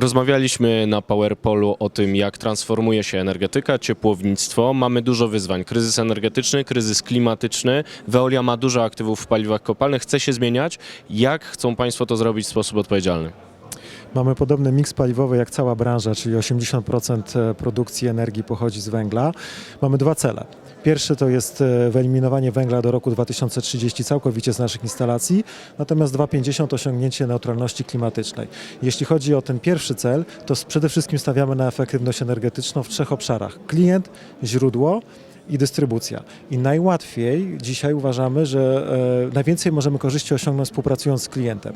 Rozmawialiśmy na PowerPolu o tym, jak transformuje się energetyka, ciepłownictwo. Mamy dużo wyzwań. Kryzys energetyczny, kryzys klimatyczny. Veolia ma dużo aktywów w paliwach kopalnych, chce się zmieniać. Jak chcą Państwo to zrobić w sposób odpowiedzialny? Mamy podobny miks paliwowy jak cała branża, czyli 80% produkcji energii pochodzi z węgla. Mamy dwa cele. Pierwszy to jest e, wyeliminowanie węgla do roku 2030 całkowicie z naszych instalacji, natomiast 2,50 osiągnięcie neutralności klimatycznej. Jeśli chodzi o ten pierwszy cel, to przede wszystkim stawiamy na efektywność energetyczną w trzech obszarach. Klient, źródło i dystrybucja. I najłatwiej dzisiaj uważamy, że e, najwięcej możemy korzyści osiągnąć współpracując z klientem.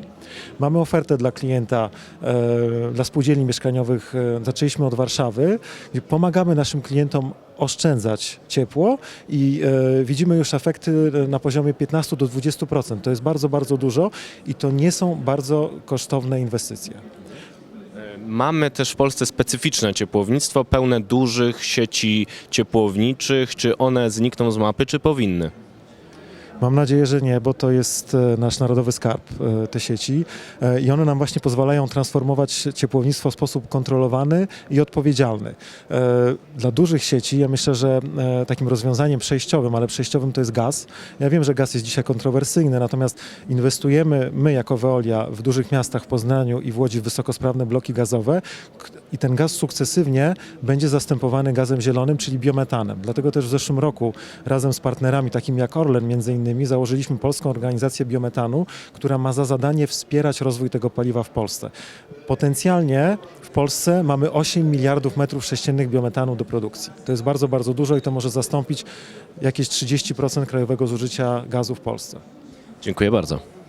Mamy ofertę dla klienta, e, dla spółdzielni mieszkaniowych. E, zaczęliśmy od Warszawy, gdzie pomagamy naszym klientom oszczędzać ciepło i e, widzimy już efekty na poziomie 15 do 20%. To jest bardzo, bardzo dużo i to nie są bardzo kosztowne inwestycje. Mamy też w Polsce specyficzne ciepłownictwo, pełne dużych sieci ciepłowniczych. Czy one znikną z mapy, czy powinny? Mam nadzieję, że nie, bo to jest e, nasz narodowy skarb, e, te sieci e, i one nam właśnie pozwalają transformować ciepłownictwo w sposób kontrolowany i odpowiedzialny. Dla dużych sieci ja myślę, że takim rozwiązaniem przejściowym, ale przejściowym to jest gaz. Ja wiem, że gaz jest dzisiaj kontrowersyjny, natomiast inwestujemy my jako Veolia w dużych miastach w Poznaniu i w Łodzi w wysokosprawne bloki gazowe i ten gaz sukcesywnie będzie zastępowany gazem zielonym, czyli biometanem. Dlatego też w zeszłym roku razem z partnerami takimi jak Orlen między innymi założyliśmy Polską Organizację Biometanu, która ma za zadanie wspierać rozwój tego paliwa w Polsce. Potencjalnie w Polsce mamy 8 miliardów metrów sześciennych biometanu do produkcji. To jest bardzo, bardzo dużo i to może zastąpić jakieś 30% krajowego zużycia gazu w Polsce. Dziękuję bardzo.